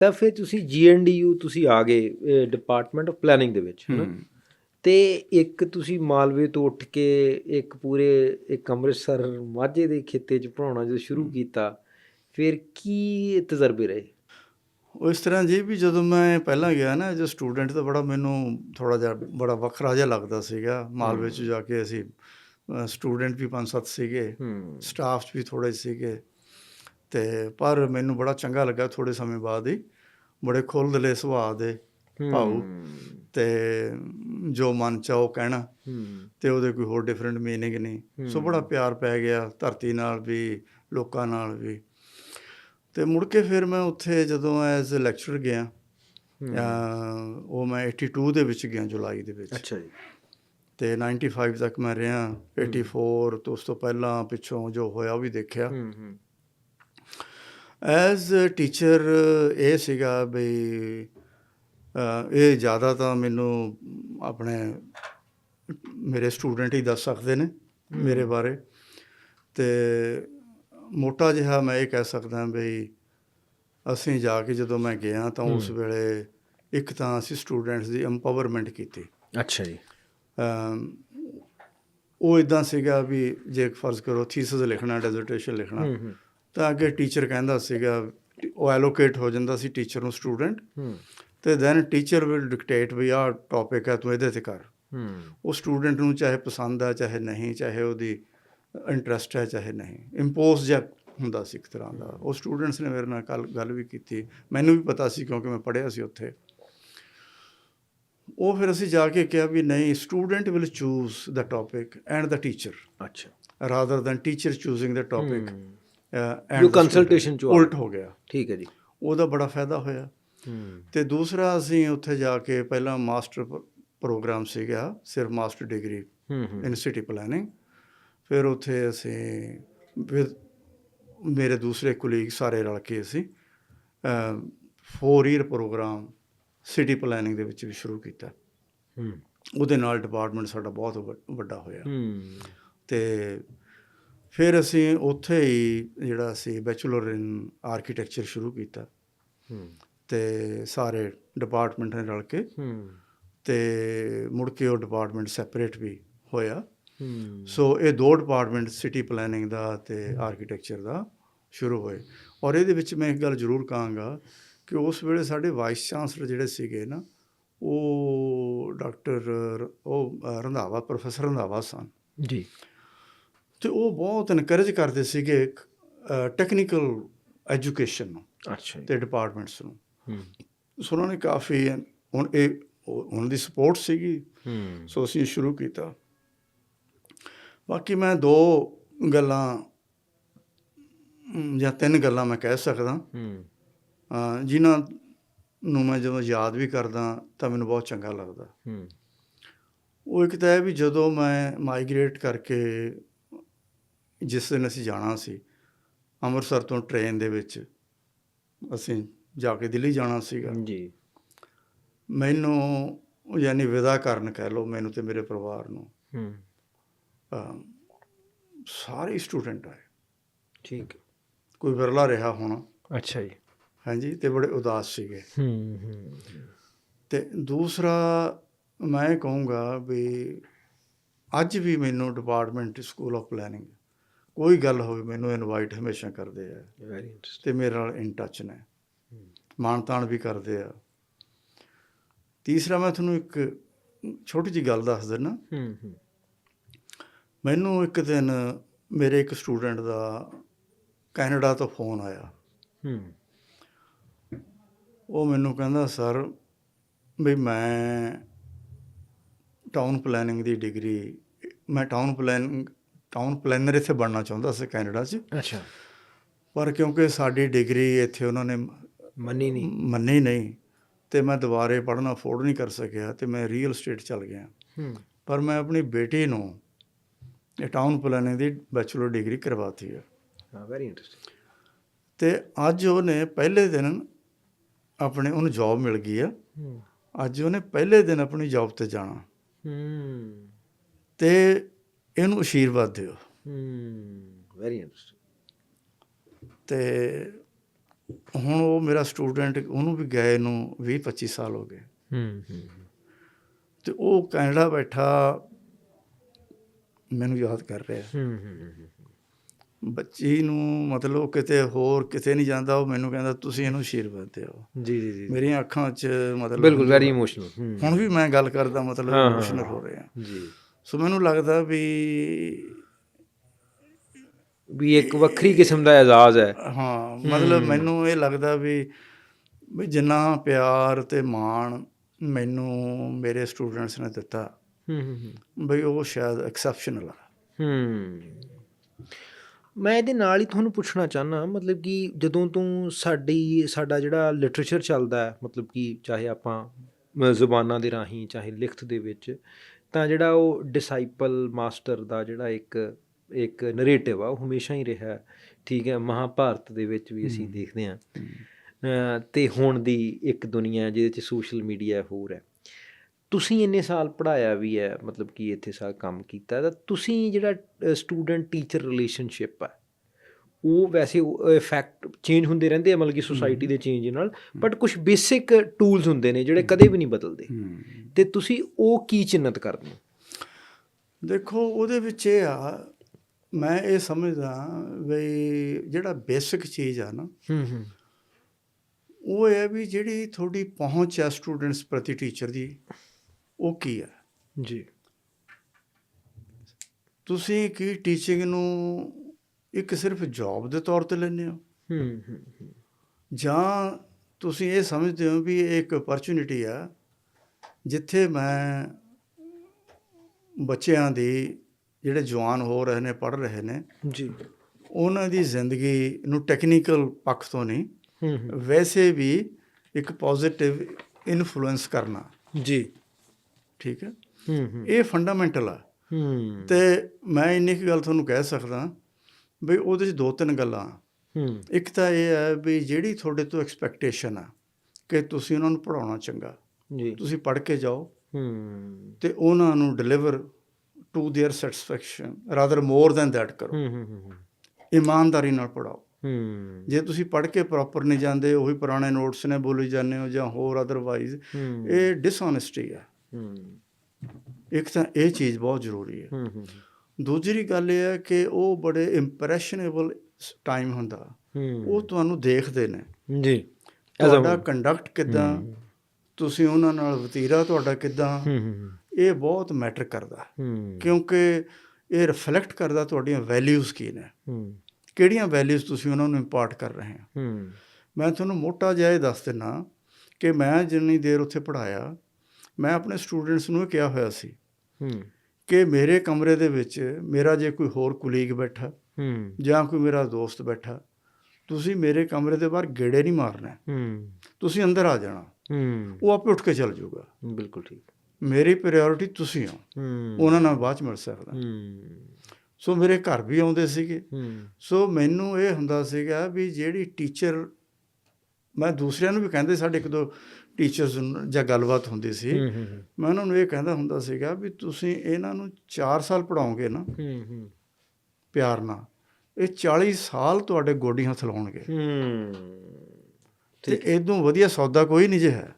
ਤਾਂ ਫਿਰ ਤੁਸੀਂ ਜੀਐਨਡੀਯੂ ਤੁਸੀਂ ਆ ਗਏ ਡਿਪਾਰਟਮੈਂਟ ਆਫ ਪਲੈਨਿੰਗ ਦੇ ਵਿੱਚ ਹਨਾ। ਤੇ ਇੱਕ ਤੁਸੀਂ ਮਾਲਵੇ ਤੋਂ ਉੱਠ ਕੇ ਇੱਕ ਪੂਰੇ ਇੱਕ ਅੰਮ੍ਰਿਤਸਰ ਮਾਝੇ ਦੇ ਖੇਤੇ 'ਚ ਪੜਾਉਣਾ ਜਦੋਂ ਸ਼ੁਰੂ ਕੀਤਾ ਫਿਰ ਕੀ ਤਜਰਬੇ ਰਹੇ? ਇਸ ਤਰ੍ਹਾਂ ਜੀ ਵੀ ਜਦੋਂ ਮੈਂ ਪਹਿਲਾਂ ਗਿਆ ਨਾ ਐਜ਼ ਸਟੂਡੈਂਟ ਤਾਂ ਬੜਾ ਮੈਨੂੰ ਥੋੜਾ ਜਿਹਾ ਬੜਾ ਵੱਖਰਾ ਜਿਹਾ ਲੱਗਦਾ ਸੀਗਾ। ਮਾਲਵੇ 'ਚ ਜਾ ਕੇ ਅਸੀਂ ਸਟੂਡੈਂਟ ਵੀ ਪੰਜ ਸੱਤ ਸੀਗੇ ਹੂੰ। ਸਟਾਫ ਵੀ ਥੋੜੇ ਸੀਗੇ। ਤੇ ਪਰ ਮੈਨੂੰ ਬੜਾ ਚੰਗਾ ਲੱਗਾ ਥੋੜੇ ਸਮੇਂ ਬਾਅਦ ਹੀ। ਬੜੇ ਖੁੱਲ੍ਹਦਲੇ ਸੁਭਾਅ ਦੇ ਭਾਊ ਤੇ ਜੋ ਮਨ ਚ ਆ ਉਹ ਕਹਿਣਾ ਤੇ ਉਹਦੇ ਕੋਈ ਹੋਰ ਡਿਫਰੈਂਟ ਮੀਨਿੰਗ ਨਹੀਂ। ਸੋ ਬੜਾ ਪਿਆਰ ਪੈ ਗਿਆ ਧਰਤੀ ਨਾਲ ਵੀ ਲੋਕਾਂ ਨਾਲ ਵੀ। ਤੇ ਮੁੜ ਕੇ ਫਿਰ ਮੈਂ ਉੱਥੇ ਜਦੋਂ ਐਜ਼ ਲੈਕਚਰਰ ਗਿਆ ਉਹ ਮੈਂ 82 ਦੇ ਵਿੱਚ ਗਿਆ ਜੁਲਾਈ ਦੇ ਵਿੱਚ। ਅੱਛਾ ਜੀ। ਤੇ 95 ਤੱਕ ਮੈਂ ਰਿਹਾ 84 ਤੋਂ ਉਸ ਤੋਂ ਪਹਿਲਾਂ ਪਿੱਛੋਂ ਜੋ ਹੋਇਆ ਉਹ ਵੀ ਦੇਖਿਆ। ਹੂੰ ਹੂੰ। ਐਜ਼ ਟੀਚਰ ਇਹ ਸੀਗਾ ਅਹ, ਇਹ ਜ਼ਿਆਦਾ ਤਾਂ ਮੈਨੂੰ ਆਪਣੇ ਮੇਰੇ ਸਟੂਡੈਂਟ ਹੀ ਦੱਸ ਸਕਦੇ ਨੇ ਮੇਰੇ ਬਾਰੇ। ਤੇ ਮੋਟਾ ਜਿਹਾ ਮੈਂ ਇਹ ਕਹਿ ਸਕਦਾ ਵੀ ਅਸੀਂ ਜਾ ਕੇ ਜਦੋਂ ਮੈਂ ਗਿਆ ਤਾਂ ਉਸ ਵੇਲੇ ਇੱਕ ਤਾਂ ਅਸੀਂ ਸਟੂਡੈਂਟਸ ਦੀ ਐਮਪਾਵਰਮੈਂਟ ਕੀਤੀ। ਅੱਛਾ ਜੀ। ਉਹ ਇਦਾਂ ਸੀਗਾ ਵੀ ਜੇ ਫਰਜ਼ ਕਰੋ ਥੀਸਿਸ ਲਿਖਣਾ ਡਿਸਰਟੇਸ਼ਨ ਲਿਖਣਾ। ਤਾਂ ਅੱਗੇ ਟੀਚਰ ਕਹਿੰਦਾ ਸੀਗਾ ਉਹ ਐਲੋਕੇਟ ਹੋ ਜਾਂਦਾ ਸੀ ਟੀਚਰ ਨੂੰ ਸਟੂਡੈਂਟ ਤੇ ਦੈਨ ਟੀਚਰ ਵਿਲ ਡਿਕਟੇਟ ਵੀ ਆਹ ਟੌਪਿਕ ਹੈ ਤੂੰ ਇਹਦੇ ਤੇ ਕਰ। ਉਹ ਸਟੂਡੈਂਟ ਨੂੰ ਚਾਹੇ ਪਸੰਦ ਆ ਚਾਹੇ ਨਹੀਂ ਚਾਹੇ ਉਹਦੀ ਇੰਟਰਸਟ ਹੈ ਚਾਹੇ ਨਹੀਂ। ਇੰਪੋਜ਼ ਜਿਹਾ ਹੁੰਦਾ ਸੀ ਇੱਕ ਤਰ੍ਹਾਂ ਦਾ। ਉਹ ਸਟੂਡੈਂਟਸ ਨੇ ਮੇਰੇ ਨਾਲ ਕੱਲ ਗੱਲ ਵੀ ਕੀਤੀ। ਮੈਨੂੰ ਵੀ ਪਤਾ ਸੀ ਕਿਉਂਕਿ ਮੈਂ ਪੜ੍ਹਿਆ ਸੀ ਉੱਥੇ। ਉਹ ਫਿਰ ਅਸੀਂ ਜਾ ਕੇ ਕਿਹਾ ਵੀ ਨਹੀਂ student will choose the topic and the teacher ਅੱਛਾ। Rather than teacher choosing the topic ਜੋ consultation ਚੋਂ ਉਲਟ ਹੋ ਗਿਆ। ਠੀਕ ਹੈ ਜੀ। ਉਹਦਾ ਬੜਾ ਫਾਇਦਾ ਹੋਇਆ। ਤੇ ਦੂਸਰਾ ਅਸੀਂ ਉੱਥੇ ਜਾ ਕੇ ਪਹਿਲਾਂ ਮਾਸਟਰ ਪ੍ਰੋਗਰਾਮ ਸੀਗਾ ਸਿਰਫ master degree in city planning ਫਿਰ ਉੱਥੇ ਅਸੀਂ with ਮੇਰੇ ਦੂਸਰੇ ਕੁਲੀਗ ਸਾਰੇ ਰਲ ਕੇ ਅਸੀਂ 4 ਈਅਰ ਪ੍ਰੋਗਰਾਮ ਸਿਟੀ ਪਲੈਨਿੰਗ ਦੇ ਵਿੱਚ ਵੀ ਸ਼ੁਰੂ ਕੀਤਾ। ਹੂੰ। ਉਹਦੇ ਨਾਲ ਡਿਪਾਰਟਮੈਂਟ ਸਾਡਾ ਬਹੁਤ ਵੱਡਾ ਹੋਇਆ। ਹੂੰ। ਤੇ ਫਿਰ ਅਸੀਂ ਉੱਥੇ ਹੀ ਜਿਹੜਾ ਸੀ ਬੈਚਲਰ ਇਨ ਆਰਕੀਟੈਕਚਰ ਸ਼ੁਰੂ ਕੀਤਾ। ਹੂੰ। ਤੇ ਸਾਰੇ ਡਿਪਾਰਟਮੈਂਟ ਨੇ ਰਲ ਕੇ ਹੂੰ। ਤੇ ਮੁੜ ਕੇ ਉਹ ਡਿਪਾਰਟਮੈਂਟ ਸੈਪਰੇਟ ਵੀ ਹੋਇਆ। ਹੂੰ। ਸੋ ਇਹ ਦੋ ਡਿਪਾਰਟਮੈਂਟ ਸਿਟੀ ਪਲੈਨਿੰਗ ਦਾ ਤੇ ਆਰਕੀਟੈਕਚਰ ਦਾ ਸ਼ੁਰੂ ਹੋਏ। ਔਰ ਇਹਦੇ ਵਿੱਚ ਮੈਂ ਇੱਕ ਗੱਲ ਜ਼ਰੂਰ ਕਹਾਂਗਾ ਕਿ ਉਸ ਵੇਲੇ ਸਾਡੇ ਵਾਈਸ ਚਾਂਸਲਰ ਜਿਹੜੇ ਸੀਗੇ ਨਾ ਉਹ ਡਾਕਟਰ ਉਹ ਰੰਧਾਵਾ ਪ੍ਰੋਫੈਸਰ ਰੰਧਾਵਾ ਸਨ। ਜੀ। ਤੇ ਉਹ ਬਹੁਤ ਇਨਕਰੇਜ ਕਰਦੇ ਸੀਗੇ ਟੈਕਨੀਕਲ ਐਜੂਕੇਸ਼ਨ ਨੂੰ ਅੱਛਾ ਤੇ ਡਿਪਾਰਟਮੈਂਟਸ ਨੂੰ। ਹੂੰ। ਸੋ ਉਹਨਾਂ ਨੇ ਕਾਫੀ ਹੁਣ ਇਹ ਉਹਨਾਂ ਦੀ ਸਪੋਰਟ ਸੀਗੀ। ਹੂੰ। ਸੋ ਅਸੀਂ ਸ਼ੁਰੂ ਕੀਤਾ। ਬਾਕੀ ਮੈਂ ਦੋ ਗੱਲਾਂ ਜਾਂ ਤਿੰਨ ਗੱਲਾਂ ਮੈਂ ਕਹਿ ਸਕਦਾ। ਹੂੰ। ਜਿਨ੍ਹਾਂ ਨੂੰ ਮੈਂ ਜਦੋਂ ਯਾਦ ਵੀ ਕਰਦਾ ਤਾਂ ਮੈਨੂੰ ਬਹੁਤ ਚੰਗਾ ਲੱਗਦਾ। ਹੂੰ। ਉਹ ਇੱਕ ਤਾਂ ਇਹ ਵੀ ਜਦੋਂ ਮੈਂ ਮਾਈਗ੍ਰੇਟ ਕਰਕੇ ਜਿਸ ਦਿਨ ਅਸੀਂ ਜਾਣਾ ਸੀ ਅੰਮ੍ਰਿਤਸਰ ਤੋਂ ਟ੍ਰੇਨ ਦੇ ਵਿੱਚ ਅਸੀਂ ਜਾ ਕੇ ਦਿੱਲੀ ਜਾਣਾ ਸੀਗਾ। ਜੀ। ਮੈਨੂੰ ਯਾਨੀ ਵਿਦਾ ਕਰਨ ਕਹਿ ਲਓ ਮੈਨੂੰ ਤੇ ਮੇਰੇ ਪਰਿਵਾਰ ਨੂੰ ਹੂੰ। ਸਾਰੇ ਸਟੂਡੈਂਟ ਆਏ। ਠੀਕ। ਕੋਈ ਵਿਰਲਾ ਰਿਹਾ ਹੋਣਾ। ਅੱਛਾ ਜੀ। ਹਾਂਜੀ ਤੇ ਬੜੇ ਉਦਾਸ ਸੀਗੇ। ਹੂੰ ਹੂੰ ਤੇ ਦੂਸਰਾ ਮੈਂ ਕਹੂੰਗਾ ਵੀ ਅੱਜ ਵੀ ਮੈਨੂੰ ਡਿਪਾਰਟਮੈਂਟ ਸਕੂਲ ਆਫ ਪਲੈਨਿੰਗ ਕੋਈ ਗੱਲ ਹੋਵੇ ਮੈਨੂੰ ਇਨਵਾਈਟ ਹਮੇਸ਼ਾ ਕਰਦੇ ਆ। ਵੈਰੀ ਤੇ ਮੇਰੇ ਨਾਲ ਇਨ ਟੱਚ ਨੇ। ਮਾਣ ਤਾਣ ਵੀ ਕਰਦੇ ਆ। ਤੀਸਰਾ ਮੈਂ ਤੁਹਾਨੂੰ ਇੱਕ ਛੋਟੀ ਜੀ ਗੱਲ ਦੱਸ ਦਿੰਦਾ ਹੂੰ ਹੂੰ। ਮੈਨੂੰ ਇੱਕ ਦਿਨ ਮੇਰੇ ਇੱਕ ਸਟੂਡੈਂਟ ਦਾ ਕੈਨੇਡਾ ਤੋਂ ਫੋਨ ਆਇਆ। ਹੂੰ। ਉਹ ਮੈਨੂੰ ਕਹਿੰਦਾ ਸਰ ਵੀ ਮੈਂ ਟਾਊਨ ਪਲੈਨਿੰਗ ਦੀ ਡਿਗਰੀ ਮੈਂ ਟਾਊਨ ਪਲੈਨਿੰਗ ਟਾਊਨ ਪਲੈਨਰ ਇੱਥੇ ਬਣਨਾ ਚਾਹੁੰਦਾ ਸੀ ਕੈਨੇਡਾ 'ਚ। ਅੱਛਾ। ਪਰ ਕਿਉਂਕਿ ਸਾਡੀ ਡਿਗਰੀ ਇੱਥੇ ਉਹਨਾਂ ਨੇ ਮੰਨੀ ਨਹੀਂ। ਮੰਨੀ ਨਹੀਂ ਤੇ ਮੈਂ ਦੁਬਾਰੇ ਪੜ੍ਹਨਾ ਅਫੋਰਡ ਨਹੀਂ ਕਰ ਸਕਿਆ ਤੇ ਮੈਂ ਰੀਅਲ ਸਟੇਟ ਚਲ ਗਿਆ। ਹੂੰ। ਪਰ ਮੈਂ ਆਪਣੀ ਬੇਟੀ ਨੂੰ ਇਹ ਟਾਊਨ ਪਲੈਨਿੰਗ ਦੀ ਬੈਚਲਰ ਡਿਗਰੀ ਕਰਵਾਤੀ ਹੈ ਹਾਂ ਵੈਰੀ ਇੰਟਰਸਟਿੰਗ ਤੇ ਅੱਜ ਉਹਨੇ ਪਹਿਲੇ ਦਿਨ ਆਪਣੇ ਉਹਨੂੰ ਜੌਬ ਮਿਲ ਗਈ ਆ। ਹੂੰ। ਅੱਜ ਉਹਨੇ ਪਹਿਲੇ ਦਿਨ ਆਪਣੀ ਜੌਬ ਤੇ ਜਾਣਾ। ਹੂੰ। ਤੇ ਇਹਨੂੰ ਆਸ਼ੀਰਵਾਦ ਦਿਓ। ਹੂੰ ਵੈਰੀ ਇੰਟਰਸਟਿੰਗ ਤੇ ਹੁਣ ਉਹ ਮੇਰਾ ਸਟੂਡੈਂਟ ਉਹਨੂੰ ਵੀ ਗਏ ਨੂੰ 20 25 ਸਾਲ ਹੋ ਗਏ। ਹੂੰ ਹੂੰ ਤੇ ਉਹ ਕੈਨੇਡਾ ਬੈਠਾ ਮੈਨੂੰ ਯਾਦ ਕਰ ਰਿਹਾ। ਹੂੰ ਹੂੰ ਬੱਚੀ ਨੂੰ ਮਤਲਬ ਕਿਤੇ ਹੋਰ ਕਿਤੇ ਨਹੀਂ ਜਾਂਦਾ ਉਹ ਮੈਨੂੰ ਕਹਿੰਦਾ ਤੁਸੀਂ ਇਹਨੂੰ ਆਸ਼ੀਰਵਾਦ ਦਿਓ। ਜੀ ਜੀ ਜੀ। ਮੇਰੀਆਂ ਅੱਖਾਂ 'ਚ ਮਤਲਬ ਬਿਲਕੁਲ ਵੈਰੀ ਇਮੋਸ਼ਨਲ ਹੁਣ ਵੀ ਮੈਂ ਗੱਲ ਕਰਦਾ ਮਤਲਬ ਇਮੋਸ਼ਨਲ। ਹੋ ਰਿਹਾ। ਜੀ। ਸੋ ਮੈਨੂੰ ਲੱਗਦਾ ਵੀ ਵੀ ਇੱਕ ਵੱਖਰੀ ਕਿਸਮ ਦਾ ਇਜਾਜ਼ ਹੈ। ਹਾਂ ਮਤਲਬ ਮੈਨੂੰ ਇਹ ਲੱਗਦਾ ਵੀ ਵੀ ਜਿੰਨਾ ਪਿਆਰ ਤੇ ਮਾਣ ਮੈਨੂੰ ਮੇਰੇ ਸਟੂਡੈਂਟਸ ਨੇ ਦਿੱਤਾ ਹੂੰ ਹੂੰ ਬਈ ਉਹ ਸ਼ਾਇਦ ਐਕਸੈਪਸ਼ਨਲ ਆ। ਹੂੰ। ਮੈਂ ਇਹਦੇ ਨਾਲ ਹੀ ਤੁਹਾਨੂੰ ਪੁੱਛਣਾ ਚਾਹਨਾ ਮਤਲਬ ਕਿ ਜਦੋਂ ਤੋਂ ਸਾਡੀ ਸਾਡਾ ਜਿਹੜਾ ਲਿਟਰੇਚਰ ਚੱਲਦਾ ਹੈ ਮਤਲਬ ਕਿ ਚਾਹੇ ਆਪਾਂ ਜ਼ੁਬਾਨਾਂ ਦੇ ਰਾਹੀਂ ਚਾਹੇ ਲਿਖਤ ਦੇ ਵਿੱਚ ਤਾਂ ਜਿਹੜਾ ਉਹ ਡਿਸਾਈਪਲ ਮਾਸਟਰ ਦਾ ਜਿਹੜਾ ਇੱਕ ਇੱਕ ਨਰੇਟਿਵ ਆ ਉਹ ਹਮੇਸ਼ਾ ਹੀ ਰਿਹਾ। ਠੀਕ ਹੈ ਮਹਾਭਾਰਤ ਦੇ ਵਿੱਚ ਵੀ ਅਸੀਂ ਦੇਖਦੇ ਅ, ਤੇ ਹੁਣ ਦੀ ਇੱਕ ਦੁਨੀਆ ਜਿਹਦੇ ਚ ਸੋਸ਼ਲ ਮੀਡੀਆ ਹੋਰ ਹੈ। ਤੁਸੀਂ ਇੰਨੇ ਸਾਲ ਪੜਾਇਆ ਵੀ ਹੈ ਮਤਲਬ ਕਿ ਇੱਥੇ ਸਾਰਾ ਕੰਮ ਕੀਤਾ ਤਾਂ ਤੁਸੀਂ ਜਿਹੜਾ ਸਟੂਡੈਂਟ ਟੀਚਰ ਰਿਲੇਸ਼ਨਸ਼ਿਪ ਹੈ ਉਹ ਵੈਸੇ ਇਫੈਕਟ ਚੇਂਜ ਹੁੰਦੇ ਰਹਿੰਦੇ ਆ ਮਤਲਬ ਕਿ ਸੋਸਾਇਟੀ ਦੇ ਚੇਂਜ ਨਾਲ। ਬਟ ਕੁਝ ਬੇਸਿਕ ਟੂਲਸ ਹੁੰਦੇ ਨੇ ਜਿਹੜੇ ਕਦੇ ਵੀ ਨਹੀਂ ਬਦਲਦੇ। ਤੇ ਤੁਸੀਂ ਉਹ ਕੀ ਚਿੰਨਤ ਕਰਦੇ ਹੋ? ਦੇਖੋ ਉਹਦੇ ਵਿੱਚ ਇਹ ਆ ਮੈਂ ਇਹ ਸਮਝਦਾ ਵੀ ਜਿਹੜਾ ਬੇਸਿਕ ਚੀਜ਼ ਆ ਨਾ ਹੂੰ ਹੂੰ। ਉਹ ਇਹ ਹੈ ਵੀ ਜਿਹੜੀ ਤੁਹਾਡੀ ਪਹੁੰਚ ਹੈ ਸਟੂਡੈਂਟਸ ਪ੍ਰਤੀ ਟੀਚਰ ਦੀ ਉਹ ਕੀ ਹੈ ਜੀ। ਤੁਸੀਂ ਕੀ ਟੀਚਿੰਗ ਨੂੰ ਇੱਕ ਸਿਰਫ ਜੌਬ ਦੇ ਤੌਰ ਤੇ ਲੈਂਦੇ ਹੋ। ਹੂੰ ਹੂੰ ਜਾਂ ਤੁਸੀਂ ਇਹ ਸਮਝਦੇ ਹੋ ਵੀ ਇਹ ਇੱਕ ਅਪਰਚੂਨਿਟੀ ਆ ਜਿੱਥੇ ਮੈਂ ਬੱਚਿਆਂ ਦੀ ਜਿਹੜੇ ਜਵਾਨ ਹੋ ਰਹੇ ਨੇ ਪੜ੍ਹ ਰਹੇ ਨੇ ਜੀ। ਉਹਨਾਂ ਦੀ ਜ਼ਿੰਦਗੀ ਨੂੰ ਟੈਕਨੀਕਲ ਪੱਖ ਤੋਂ ਨਹੀਂ ਵੈਸੇ ਵੀ ਇੱਕ ਪੋਜ਼ਿਟਿਵ ਇਨਫਲੂਐਂਸ ਕਰਨਾ। ਜੀ। ਠੀਕ ਹੈ? ਹੂੰ ਹੂੰ। ਇਹ ਫੰਡਾਮੈਂਟਲ ਆ। ਹੂੰ। ਤੇ ਮੈਂ ਇੰਨੀ ਕੁ ਗੱਲ ਤੁਹਾਨੂੰ ਕਹਿ ਸਕਦਾ ਵੀ ਉਹਦੇ 'ਚ ਦੋ ਤਿੰਨ ਗੱਲਾਂ ਹੂੰ ਇੱਕ ਤਾਂ ਇਹ ਹੈ ਵੀ ਜਿਹੜੀ ਤੁਹਾਡੇ ਤੋਂ ਐਕਸਪੈਕਟੇਸ਼ਨ ਆ ਕਿ ਤੁਸੀਂ ਉਹਨਾਂ ਨੂੰ ਪੜਾਉਣਾ ਚੰਗਾ ਜੀ ਤੁਸੀਂ ਪੜ੍ਹ ਕੇ ਜਾਓ ਹੂੰ ਤੇ ਉਹਨਾਂ ਨੂੰ deliver to their satisfaction rather more than that ਕਰੋ ਹੂੰ ਹੂੰ ਹੂੰ ਇਮਾਨਦਾਰੀ ਨਾਲ ਪੜਾਓ ਹੂੰ ਜੇ ਤੁਸੀਂ ਪੜ੍ਹ ਕੇ ਪ੍ਰੋਪਰ ਨਹੀਂ ਜਾਂਦੇ ਉਹੀ ਪੁਰਾਣੇ ਨੋਟਸ ਨੇ ਬੋਲੀ ਜਾਂਦੇ ਹੋ ਜਾਂ ਹੋਰ ਅਦਰਵਾਈਜ਼ ਹੂੰ ਇਹ ਡਿਸਹੋਨੈਸਟੀ ਹੈ ਹੂੰ ਇੱਕ ਤਾਂ ਇਹ ਚੀਜ਼ ਬਹੁਤ ਜ਼ਰੂਰੀ ਹੈ ਹੂੰ ਹੂੰ ਦੂਜੀ ਗੱਲ ਇਹ ਹੈ ਕਿ ਉਹ ਬੜੇ ਇੰਪ੍ਰੈਸ਼ਨੇਬਲ ਟਾਈਮ ਹੁੰਦਾ। ਉਹ ਤੁਹਾਨੂੰ ਦੇਖਦੇ ਨੇ। ਜੀ। ਤੁਹਾਡਾ ਕੰਡਕਟ ਕਿਦਾਂ? ਤੁਸੀਂ ਉਹਨਾਂ ਨਾਲ ਵਤੀਰਾ ਤੁਹਾਡਾ ਕਿਦਾਂ? ਇਹ ਬਹੁਤ ਮੈਟਰ ਕਰਦਾ। ਕਿਉਂਕਿ ਇਹ ਰਿਫਲੈਕਟ ਕਰਦਾ ਤੁਹਾਡੀਆਂ ਵੈਲਿਊਜ਼ ਕੀ ਨੇ। ਕਿਹੜੀਆਂ ਵੈਲਿਊਜ਼ ਤੁਸੀਂ ਉਹਨਾਂ ਨੂੰ ਇੰਪਾਰਟ ਕਰ ਰਹੇ ਹੋ? ਮੈਂ ਤੁਹਾਨੂੰ ਮੋਟਾ ਜਿਹਾ ਇਹ ਦੱਸ ਦਿੰਨਾ ਕਿ ਮੈਂ ਜਿੰਨੀ ਦੇਰ ਉੱਥੇ ਪੜਾਇਆ ਮੈਂ ਆਪਣੇ ਸਟੂਡੈਂਟਸ ਨੂੰ ਇਹ ਕਿਹਾ ਹੋਇਆ ਸੀ ਕਿ ਮੇਰੇ ਕਮਰੇ ਦੇ ਵਿੱਚ ਮੇਰਾ ਜੇ ਕੋਈ ਹੋਰ ਕੁਲੀਗ ਬੈਠਾ ਹੂੰ। ਜਾਂ ਕੋਈ ਮੇਰਾ ਦੋਸਤ ਬੈਠਾ ਤੁਸੀਂ ਮੇਰੇ ਕਮਰੇ ਦੇ ਬਾਹਰ ਗੇੜੇ ਨਹੀਂ ਮਾਰਨਾ। ਹੂੰ। ਤੁਸੀਂ ਅੰਦਰ ਆ ਜਾਣਾ। ਹੂੰ। ਉਹ ਆਪੇ ਉੱਠ ਕੇ ਚੱਲ ਜਾਊਗਾ। ਬਿਲਕੁਲ ਠੀਕ। ਮੇਰੀ ਪ੍ਰਾਇੋਰਟੀ ਤੁਸੀਂ ਹੋ। ਹੂੰ। ਉਹਨਾਂ ਨਾਲ ਬਾਅਦ ਚ ਮਿਲ ਸਕਦਾ। ਹੂੰ। ਸੋ ਮੇਰੇ ਘਰ ਵੀ ਆਉਂਦੇ ਸੀਗੇ। ਹੂੰ। ਸੋ ਮੈਨੂੰ ਇਹ ਹੁੰਦਾ ਸੀਗਾ ਵੀ ਜਿਹੜੀ ਟੀਚਰ ਮੈਂ ਦੂਸਰਿਆਂ ਨੂੰ ਵੀ ਕਹਿੰਦੇ ਸਾਡੇ ਇੱਕ ਦੋ ਟੀਚਰਸ ਜਾਂ ਗੱਲਬਾਤ ਹੁੰਦੀ ਸੀ। ਮੈਂ ਉਹਨਾਂ ਨੂੰ ਇਹ ਕਹਿੰਦਾ ਹੁੰਦਾ ਸੀਗਾ ਵੀ ਤੁਸੀਂ ਇਹਨਾਂ ਨੂੰ 4 ਸਾਲ ਪੜਾਓਗੇ ਨਾ ਹੂੰ ਹੂੰ। ਪਿਆਰ ਨਾਲ ਇਹ 40 ਸਾਲ ਤੁਹਾਡੇ ਗੋਡੀ ਹੱਥ ਲਾਉਣਗੇ। ਹੂੰ। ਤੇ ਇਦੋਂ ਵਧੀਆ ਸੌਦਾ ਕੋਈ ਨਹੀਂ ਜੇ ਹੈ।